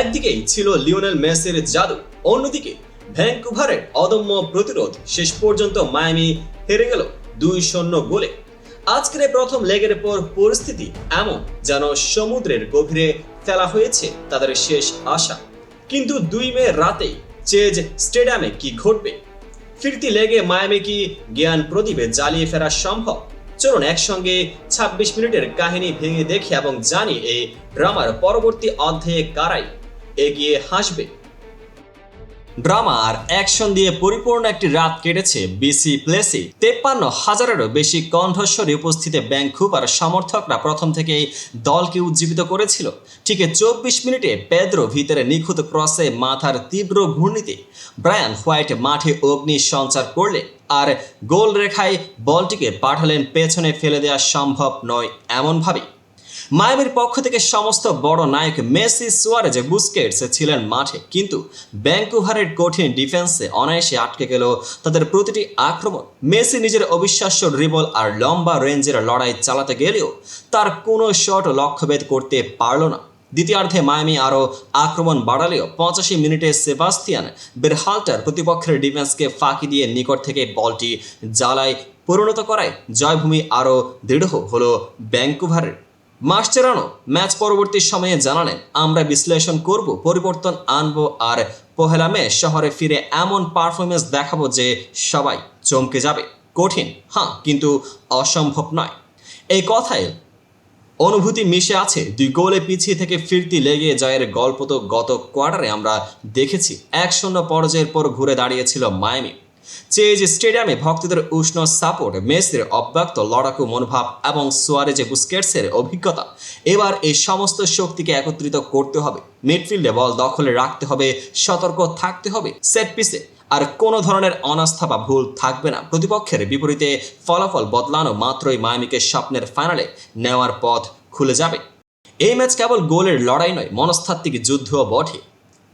একদিকেই ছিল লিওনেল মেসির জাদু, অন্যদিকে ভ্যাঙ্কুভারের অদম্য প্রতিরোধ শেষ পর্যন্ত মায়ামি হেরে গেল দুই শূন্য গোলে। আজকের প্রথম লেগের পর পরিস্থিতি এমন যেন সমুদ্রের গভীরে ফেলা হয়েছে তাদের শেষ আশা। কিন্তু দুই মে রাতেই চেজ স্টেডিয়ামে কি ঘটবে? ফিরতি লেগে মায়ামি কি জ্ঞান প্রদীপে জ্বালিয়ে ফেরা সম্ভব? চলুন একসঙ্গে ২৬ মিনিটের কাহিনী ভেঙে দেখি এবং জানি এই ড্রামার পরবর্তী অধ্যায়ে কারাই। এগিয়ে হাসবে। ড্রামা আর অ্যাকশন দিয়ে পরিপূর্ণ একটি রাত কেটেছে বিসি প্লেসি তেপ্পান্ন হাজারেরও বেশি কণ্ঠস্বরে উপস্থিতে ব্যাংকুভার সমর্থকরা প্রথম থেকেই দলকে উজ্জীবিত করেছিল। ঠিক চব্বিশ মিনিটে পেদ্রো ভিতরে নিখুঁত ক্রসে মাথার তীব্র ঘূর্ণিতে ব্রায়ান হোয়াইট মাঠে অগ্নি সঞ্চার করলে আর গোল রেখায় বলটিকে পাঠালেন পেছনে ফেলে দেওয়া সম্ভব নয় এমনভাবেই। মায়ামির পক্ষ থেকে সমস্ত বড় নায়ক মেসি সুয়ারেজ বুস্কেটস ছিলেন মাঠে। কিন্তু ব্যাঙ্কুভারের কঠিন ডিফেন্সে অনায়াসে আটকে গেল তাদের প্রতিটি আক্রমণ। মেসি নিজের অবিশ্বাস্য ড্রিবল আর লম্বা রেঞ্জের লড়াই চালাতে গেলেও তার কোনো শট লক্ষ্যভেদ করতে পারল না। দ্বিতীয়ার্ধে মায়ামি আরও আক্রমণ বাড়ালেও পঁচাশি মিনিটে সেবাস্তিয়ান বেরহাল্টার প্রতিপক্ষের ডিফেন্সকে ফাঁকি দিয়ে নিকট থেকে বলটি জ্বালায়। পরিণত করায় জয়ভূমি আরও দৃঢ় হলো ব্যাঙ্কুভারের মাস্টেরানো ম্যাচ পরবর্তী সময়ে জানালেন আমরা বিশ্লেষণ করব, পরিবর্তন আনব আর পহেলা মে শহরে ফিরে এমন পারফরমেন্স দেখাবো যে সবাই চমকে যাবে। কঠিন হ্যাঁ কিন্তু অসম্ভব নয়। এই কথায় অনুভূতি মিশে আছে। দুই গোলে পিছিয়ে থেকে ফিরতি লেগে জয়ের গল্প তো গত কোয়ার্টারে আমরা দেখেছি। এক শূন্য পরাজয়ের পর ঘুরে দাঁড়িয়েছিল মায়ামি। চেজ স্টেডিয়ামে ভক্তদের উষ্ণ সাপোর্ট মেসির অব্যক্ত লড়াকু মনোভাব এবং সোয়ারেজে বুস্কেটসের অভিজ্ঞতা, এবার এই সমস্ত শক্তিকে একত্রিত করতে হবে। মিডফিল্ডে বল দখলে রাখতে হবে, সতর্ক থাকতে হবে সেট পিসে আর কোনো ধরনের অনাস্থা বা ভুল থাকবে না। প্রতিপক্ষের বিপরীতে ফলাফল বদলানো মাত্রই মায়ামিকে স্বপ্নের ফাইনালে নেওয়ার পথ খুলে যাবে। এই ম্যাচ কেবল গোলের লড়াই নয়, মনস্তাত্ত্বিক যুদ্ধও বটে।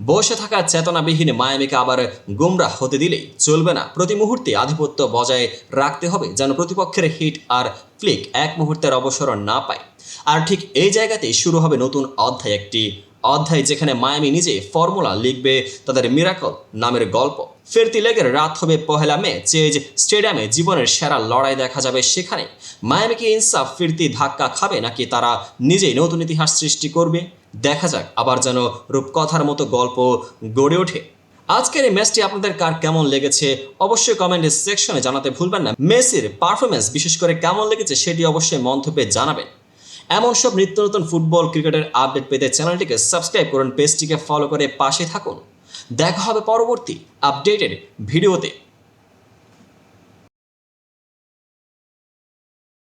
বসে থাকা চেতনাবিহীন মায়ামিকে আবার গুমরাহ হতে দিলেই চলবে না। প্রতি মুহূর্তে আধিপত্য বজায় রাখতে হবে যেন প্রতিপক্ষের হিট আর ফ্লিক এক মুহূর্তের অবসর না পায়। আর ঠিক এই জায়গাতেই শুরু হবে নতুন অধ্যায় একটি অধ্যায় যেখানে মায়ামি নিজে ফর্মুলা লিখবে তাদের মিরাকল নামের গল্প। ফেরতি লেগের রাত হবে পহেলা মে, চেজ স্টেডিয়ামে জীবনের সেরা লড়াই দেখা যাবে সেখানে মায়ামি কি ইনসাফ ফিরতি ধাক্কা খাবে নাকি তারা নিজেই নতুন ইতিহাস সৃষ্টি করবে? দেখা যাক, আবার যেন রূপকথার মতো গল্প গড়ে ওঠে। আজকের এই ম্যাচটি আপনাদের কার কেমন লেগেছে অবশ্যই কমেন্ট সেকশনে জানাতে ভুলবেন না। মেসির পারফরমেন্স বিশেষ করে কেমন লেগেছে সেটি অবশ্যই মন্তব্যে জানাবেন। এমন সব নিত্য নতুন ফুটবল ক্রিকেটের আপডেট পেতে চ্যানেলটিকে সাবস্ক্রাইব করুন, পেজটিকে ফলো করে পাশে থাকুন। দেখা হবে পরবর্তী আপডেটেড ভিডিওতে।